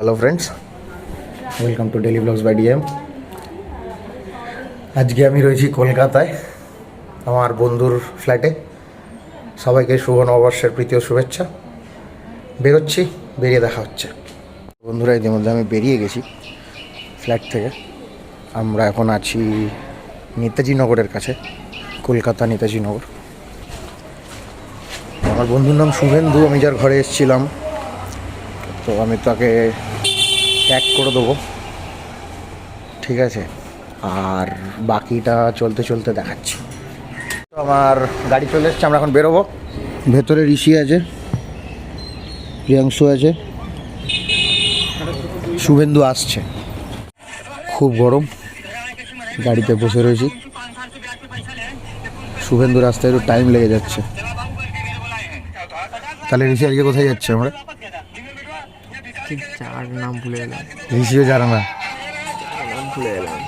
Hello friends welcome to daily blogs by DM আজকে আমি রয়েছি কলকাতায়, আমার বন্ধুর ফ্ল্যাটে সবাইকে শুভ নববর্ষের প্রীতি ও শুভেচ্ছা। বেরোচ্ছি, বেরিয়ে দেখা হচ্ছে। বন্ধুরা, ইতিমধ্যে আমি বেরিয়ে গেছি ফ্ল্যাট থেকে। আমরা এখন আছি নেতাজি নগরের কাছে, কলকাতা নেতাজি নগর আমার বন্ধুর নাম শুভেন্দু, আমি যার ঘরে এসেছিলাম। তো আমি তাকে ট্যাগ করে দেবো। ঠিক আছে? আর বাকিটা চলতে চলতে দেখাচ্ছি। তো আমার গাড়ি চলে এসছে, আমরা এখন বেরোবো। ভেতরে ঋষি আছে, প্রিয়াংশু আছে, শুভেন্দু আসছে। খুব গরম, গাড়িতে বসে রয়েছি। শুভেন্দু রাস্তায় একটু টাইম লেগে যাচ্ছে। তাহলে ঋষি আজকে কোথায় যাচ্ছে আমরা? ঠিক যার নাম ভুলে গেলাম। ঋষিও জানে না নাম ভুলে গেলাম।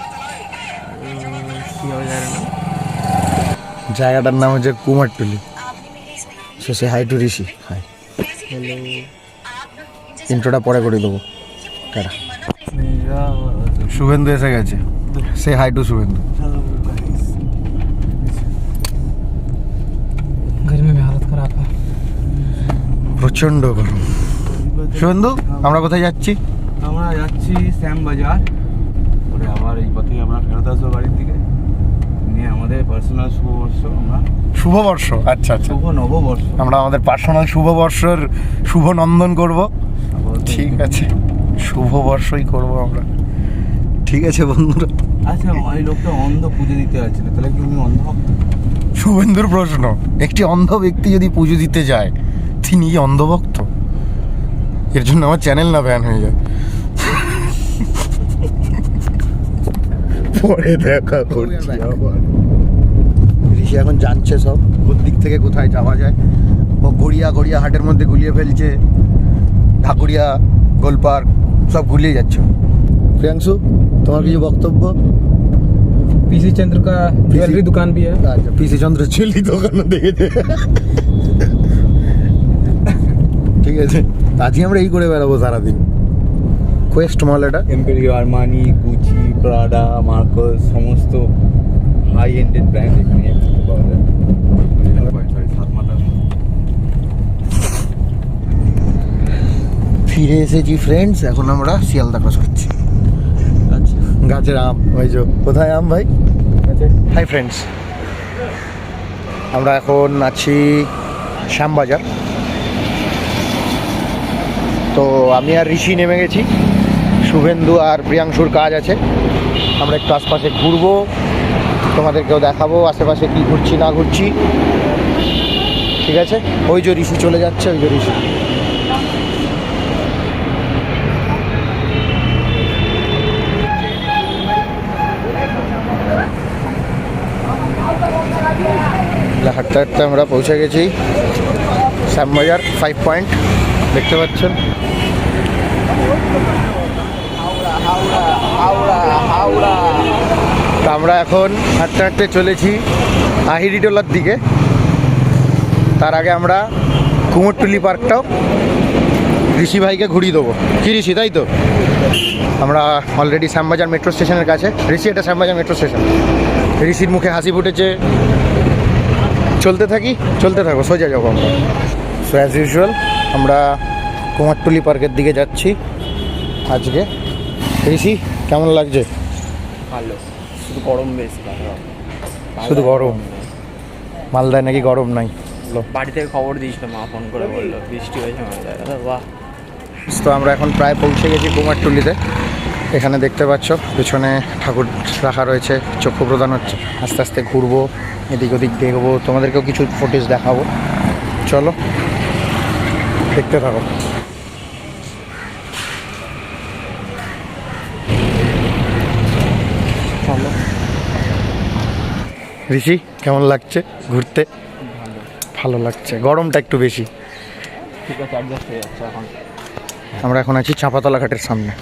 জায়গাটার নাম হচ্ছে কুমারটুলি। সে সে hi to Rishi hi hello ইন্ট্রোটা পরে করে দেবো। টাটা শুভেন্দু এসে গেছে। সে হাই টু শুভেন্দু। প্রচণ্ড গরম। শুভেন্দু? আমরা কোথায় যাচ্ছি? আমরা যাচ্ছি শ্যাম বাজার। পরে আবার এই পথে আমরা ফেরত আসব বাড়ির দিকে। নিয়ে আমাদের পার্সোনাল শুভবর্ষ আমরা। শুভবর্ষ আচ্ছা আচ্ছা। শুভ নববর্ষ। আমরা আমাদের পার্সোনাল শুভবর্ষর শুভ নন্দন করব। ঠিক আছে শুভবর্ষই করব আমরা। ঠিক আছে বন্ধুরা। আচ্ছা ওই লোকটা অন্ধ পুজো দিতে যাচ্ছিল তাহলে কি উনি অন্ধ? শুভেন্দুর প্রশ্ন একটি অন্ধ ব্যক্তি যদি পুজো দিতে যায় তিনি অন্ধভক্ত? এর জন্য আমার চ্যানেল না ব্যান হয়ে যায় পরে দেখা করছি আবার ঋষি এখন জানছে সব কোন দিক থেকে কোথায় যাওয়া যায় ও গড়িয়া গড়িয়া হাটের মধ্যে গুলিয়ে ফেলছে ঢাকুরিয়া গোলপার্ক সব গুলিয়ে যাচ্ছে প্রিয়াংশু তোমার কিছু বক্তব্য पीसी चंद्र का ज्वेलरी दुकान भी है আচ্ছা পিসি চন্দ্র চিলি দোকানে দেখেছে ঠিক আছে আজকে আমরা এই করে বেড়াবো সারাদিন। কোয়েস্ট মল এটা। Emporio Armani Gucci Prada Marks সমস্ত হাই এন্ডেড ব্র্যান্ড এখানে একসাথে পাওয়া যায় ফিরে এসেছি ফ্রেন্ডস এখন আমরা শিয়ালদা ক্রস করছি। আচ্ছা গাছের আম ওই যে কোথায় আম ভাই? হাই ফ্রেন্ডস আমরা এখন আছি শ্যামবাজার। তো আমি আর ঋষি নেমে গেছি। শুভেন্দু আর প্রিয়াংশুর কাজ আছে। আমরা একটু আশপাশে ঘুরবো। তোমাদেরকেও দেখাবো আশেপাশে কি ঘুরছি, না ঘুরছি। ঠিক আছে? ওই যে ঋষি চলে যাচ্ছে, ওই যে ঋষি। হাঁটতে হাঁটতে আমরা পৌঁছে গেছি। শ্যামবাজার ফাইভ পয়েন্ট দেখতে পাচ্ছেন। আমরা এখন হাঁটতে হাঁটতে চলেছি আহিরিটোলার দিকে। তার আগে আমরা কুমোরটুলি পার্কটাও ঋষি ভাইকে ঘুরিয়ে দেবো। কি ঋষি, তাই তো? আমরা অলরেডি শ্যামবাজার মেট্রো স্টেশনের কাছে। ঋষি, এটা শ্যামবাজার মেট্রো স্টেশন ঋষির মুখে হাসি ফুটেছে। চলতে থাকি? চলতে থাকো, সোজা যাব আমরা। সো অ্যাজ ইউজুয়াল আমরা কুমারটুলি পার্কের দিকে যাচ্ছি আজকে। ঋষি কেমন লাগছে? ভালো। শুধু গরম বেশি শুধু গরম? মালদায় নাকি গরম নাই। বাড়ি থেকে খবর দিয়েছিল মা ফোন করে বলল বৃষ্টি হয়েছে মালদায়। বাহ। তো আমরা এখন প্রায় পৌঁছে গেছি কুমারটুলিতে। এখানে দেখতে পাচ্ছ পেছনে ঠাকুর রাখা রয়েছে চক্ষু প্রদান হচ্ছে। আস্তে আস্তে ঘুরবো এদিক ওদিক দেখব। তোমাদেরকেও কিছু ফুটেজ দেখাবো। চলো। দেখতে থাকো। ঋষি কেমন লাগছে ঘুরতে? ভালো লাগছে গরমটা একটু বেশি। ঠিক আছে অ্যাডজাস্ট হয়ে যাচ্ছে এখন। আমরা এখন আছি চাঁপাতলা ঘাটের সামনে।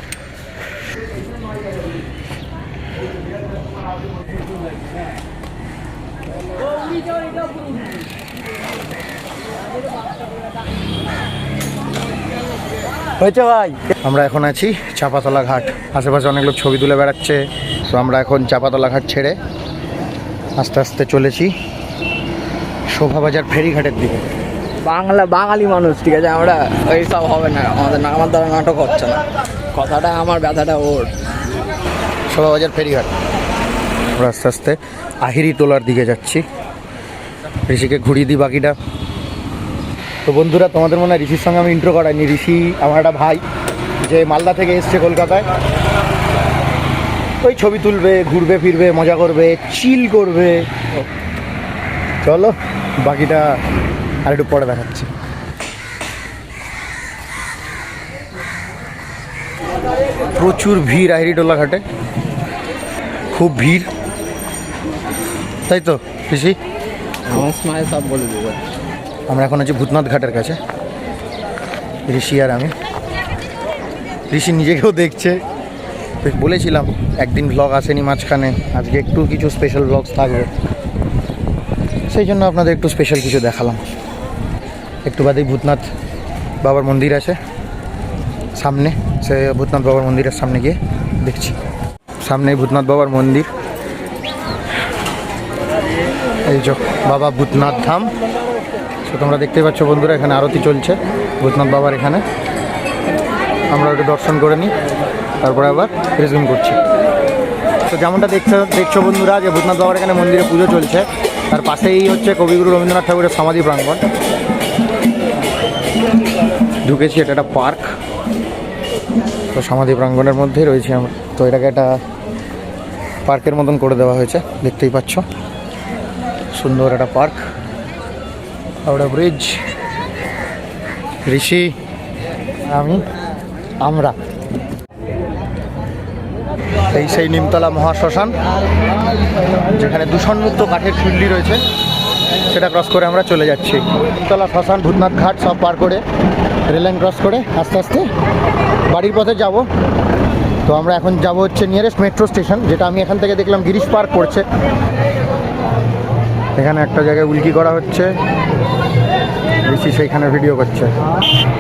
হয়েছে ভাই? আমরা এখন আছি চাপাতলা ঘাট। আশেপাশে অনেক লোক ছবি তুলে বেড়াচ্ছে। তো আমরা এখন চাপাতলা ঘাট ছেড়ে আস্তে আস্তে চলেছি শোভাবাজার ফেরিঘাটের দিকে। বাংলা বাঙালি মানুষ ঠিক আছে? আমরা ওই সব হবে না। আমাদের আমার দ্বারা নাটক হচ্ছে না। কথাটা আমার ব্যথাটা ওর। শোভাবাজার ফেরিঘাট। আমরা আস্তে আস্তে আহিরি তোলার দিকে যাচ্ছি। ঋষিকে ঘুরিয়ে দিই বাকিটা। তো বন্ধুরা, তোমাদের মনে হয় ঋষির সঙ্গে আমি ইন্ট্রো করাইনি। ঋষি আমার একটা ভাই, যে মালদা থেকে এসছে কলকাতায়। ওই ছবি তুলবে, ঘুরবে, ফিরবে, মজা করবে চিল করবে। চলো, বাকিটা আর একটু পরে দেখাচ্ছি। প্রচুর ভিড় আহিরিটোলা ঘাটে খুব ভিড়। তাই তো, ঋষি? সব বলে দেবো। আমরা এখন আছি ভূতনাথ ঘাটের কাছে। ঋষি আর আমি। ঋষি নিজেকেও দেখছে। বলেছিলাম, একদিন ভ্লগ আসেনি মাঝখানে, আজকে একটু কিছু স্পেশাল ভ্লগস থাকবে। সেই জন্য আপনাদের একটু স্পেশাল কিছু দেখালাম। একটু বাদেই ভূতনাথ বাবার মন্দির আছে। সামনে, সে ভূতনাথ বাবার মন্দিরের সামনে গিয়ে দেখছি। সামনেই ভূতনাথ বাবার মন্দির। এই যে, বাবা ভূতনাথ ধাম। তো তোমরা দেখতেই পাচ্ছ বন্ধুরা, এখানে আরতি চলছে, ভূতনাথ বাবার এখানে। আমরা ওটা দর্শন করে নিই, তারপরে আবার রেজুম করছি। তো যেমনটা দেখছ দেখছ বন্ধুরা, যে ভূতনাথ বাবার এখানে মন্দিরে পুজো চলছে, তার পাশেই হচ্ছে কবিগুরু রবীন্দ্রনাথ ঠাকুরের সমাধি প্রাঙ্গণ। ঢুকেছি, এটা একটা পার্ক। তো সমাধি প্রাঙ্গণের মধ্যেই রয়েছি আমরা। তো এটাকে একটা পার্কের মতন করে দেওয়া হয়েছে, দেখতেই পাচ্ছ। সুন্দর একটা পার্ক। হাওড়া ব্রিজ ঋষি, আমি, আমরা। এই সেই নিমতলা মহাশ্মশান, যেখানে দূষণমুক্ত কাঠের চুল্লি রয়েছে, সেটা ক্রস করে আমরা চলে যাচ্ছি। নিমতলা শ্মশান, ভূতনাথ ঘাট, সব পার করে রেললাইন ক্রস করে আস্তে আস্তে বাড়ির পথে যাব। তো আমরা এখন যাব হচ্ছে নিয়ারেস্ট মেট্রো স্টেশন যেটা আমি এখান থেকে দেখলাম গিরিশ পার্ক করছে এখানে একটা জায়গায় উল্কি করা হচ্ছে। ঋষি সেইখানে ভিডিও করছে।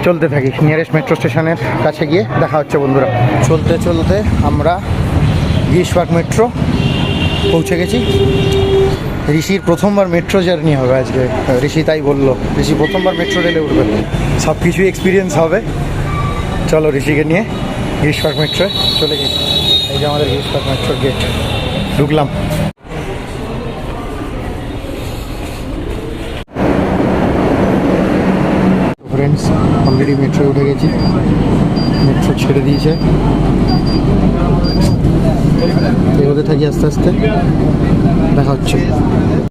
চলতে থাকি নিয়ারেস্ট মেট্রো স্টেশনের কাছে গিয়ে দেখা হচ্ছে বন্ধুরা। চলতে চলতে আমরা গিরিশ পার্ক মেট্রো পৌঁছে গেছি। ঋষির প্রথমবার মেট্রো জার্নি হবে আজকে। ঋষি তাই বলল, ঋষি প্রথমবার মেট্রো রেলে উঠবে। সব কিছুই এক্সপিরিয়েন্স হবে। চলো ঋষিকে নিয়ে গিরিশ পার্ক মেট্রোয় চলে গেছি এই যে আমাদের গিরিশ পার্ক মেট্রোর গেট ঢুকলাম। ফ্রেন্ডস অলরেডি মেট্রো উঠে গেছি। মেট্রো ছেড়ে দিয়েছে। এগোতে থাকি আস্তে আস্তে। দেখা হচ্ছে।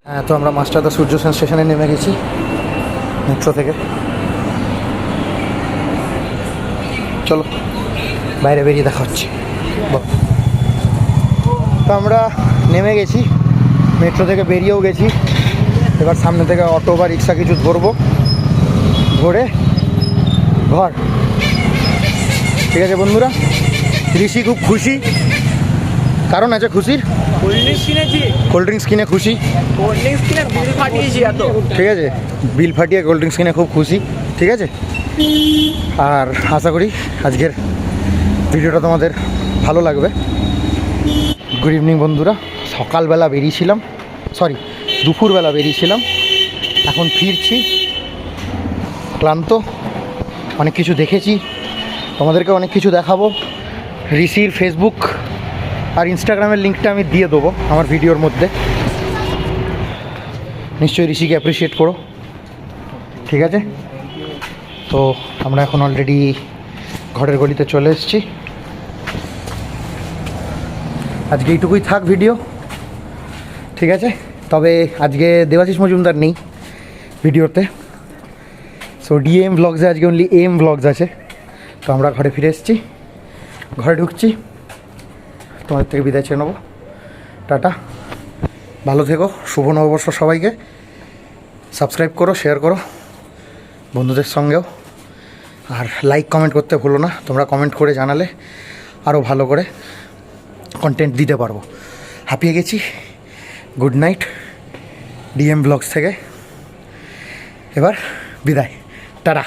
হ্যাঁ তো আমরা মাস্টারদা সূর্য সেন স্টেশনে নেমে গেছি মেট্রো থেকে। চলো, বাইরে বেরিয়ে দেখা হচ্ছে। তো আমরা নেমে গেছি। মেট্রো থেকে বেরিয়েও গেছি। এবার সামনে থেকে অটো বা রিক্সা কিছু ধরবো। ধরে ঘর। ঠিক আছে বন্ধুরা? ঋষি খুব খুশি। কারণ আছে খুশির? কোল্ড ড্রিঙ্কস কিনে খুশি। কোল্ড ড্রিঙ্কস কিনে ফাটিয়েছি এত। ঠিক আছে? বিল ফাটিয়ে কোল্ড ড্রিঙ্কস কিনে খুব খুশি। ঠিক আছে? আর আশা করি আজকের ভিডিওটা তোমাদের ভালো লাগবে। গুড ইভিনিং বন্ধুরা। সকালবেলা বেরিয়েছিলাম। সরি দুপুরবেলা বেরিয়েছিলাম। এখন ফিরছি। ক্লান্ত। অনেক কিছু দেখেছি। তোমাদেরকে অনেক কিছু দেখাবো। ঋষির ফেসবুক আর ইনস্টাগ্রামের লিঙ্কটা আমি দিয়ে দেবো আমার ভিডিওর মধ্যে। নিশ্চয়ই ঋষিকে অ্যাপ্রিসিয়েট করো। ঠিক আছে? তো আমরা এখন অলরেডি ঘরের গলিতে চলে এসেছি। আজকে এইটুকুই থাক ভিডিও ঠিক আছে? তবে আজকে দেবাশিস মজুমদার নেই ভিডিওতে। সো ডিএম ব্লগসে আজকে অনলি এম ব্লগস আছে। তো আমরা ঘরে ফিরে এসেছি। ঘরে ঢুকছি। তোমাদের থেকে বিদায় চেয়ে নেব। টাটা। ভালো থেকো। শুভ নববর্ষ সবাইকে। সাবস্ক্রাইব করো শেয়ার করো। বন্ধুদের সঙ্গেও। আর লাইক কমেন্ট করতে ভুলো না। তোমরা কমেন্ট করে জানালে আরও ভালো করে কন্টেন্ট দিতে পারব। হাঁপিয়ে গেছি। গুড নাইট ডিএম ব্লগস থেকে। এবার বিদায়। টাটা